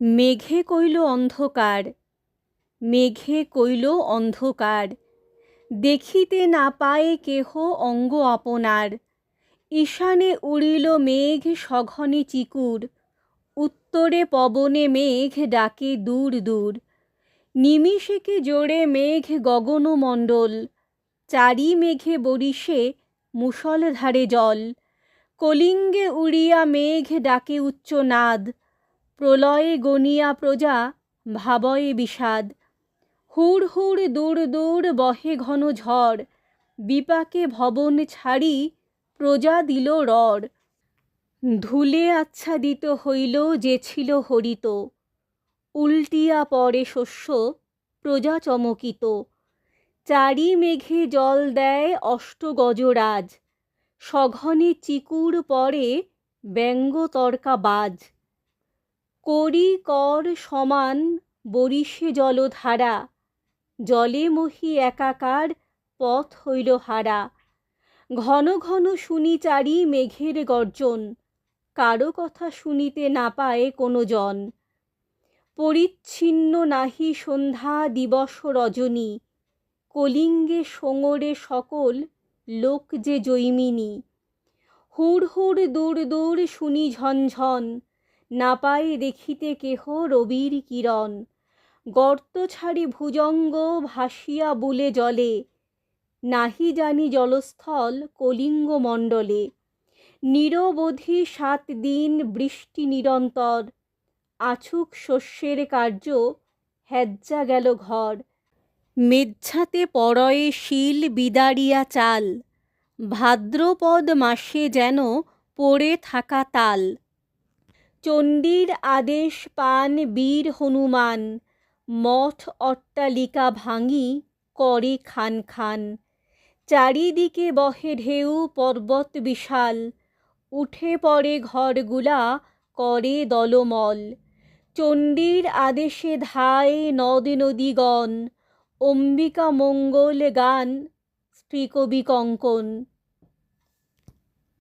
মেঘে কইল অন্ধকার, মেঘে কইল অন্ধকার, দেখিতে না পায় কেহ অঙ্গ আপনার। ঈশানে উড়িল মেঘ সঘনে চিকুর, উত্তরে পবনে মেঘ ডাকে দূর দূর। নিমিষেকে জোড়ে মেঘ গগনমণ্ডল চারি মেঘে বরিষে মুষলধারে জল। কলিঙ্গে উড়িয়া মেঘ ডাকে উচ্চনাদ প্রলয়ে গনিয়া প্রজা, ভাবয়ে বিষাদ। হুড় হুড় দূর দূর বহে ঘন ঝড়, বিপাকে ভবন ছাড়ি প্রজা দিল রড়। ধুলে আচ্ছাদিত হইল যে ছিল হরিত, উল্টিয়া পড়ে শস্য প্রজা চমকিত। চারি মেঘে জল দেয় অষ্ট গজরাজ, সঘনে চিকুর পরে ব্যঙ্গ তর্কা বাজ করি কর সমান বরিষে জলধারা, জলে মহি একাকার পথ হইল হারা। ঘন ঘন শুনি চারি মেঘের গর্জন, কারও কথা শুনিতে না পায় কোনো জন পরিচ্ছিন্ন নাহি সন্ধ্যা দিবস রজনী, কলিঙ্গে সোঙরে সকল লোক যে জৈমিনী। হুড় হুড় দূর দূর শুনি ঝনঝন না দেখিতে কেহ রবির কিরণ। গর্ত ছাড়ি ভুজঙ্গ ভাসিয়া বুলে জলে। নাহি জানি জলস্থল কলিঙ্গ মণ্ডলে। নিরবধি সাত দিন বৃষ্টি নিরন্তর। আছুক শস্যের কার্য, হেজ্জা গেল ঘর। মেঝাতে পরয়ে শিল বিদারিয়া চাল। ভাদ্রপদ মাসে যেন পড়ে থাকা তাল। চণ্ডীর আদেশ পান বীর হনুমান। মঠ অট্টালিকা ভাঙি করে খান খান। চারিদিকে বহে ঢেউ, পর্বত বিশাল। উঠে পড়ে ঘরগুলা করে দলমল। চণ্ডীর আদেশে ধায় নদ নদীগণ। অম্বিকা মঙ্গল গান স্ত্রীকবি কঙ্কন।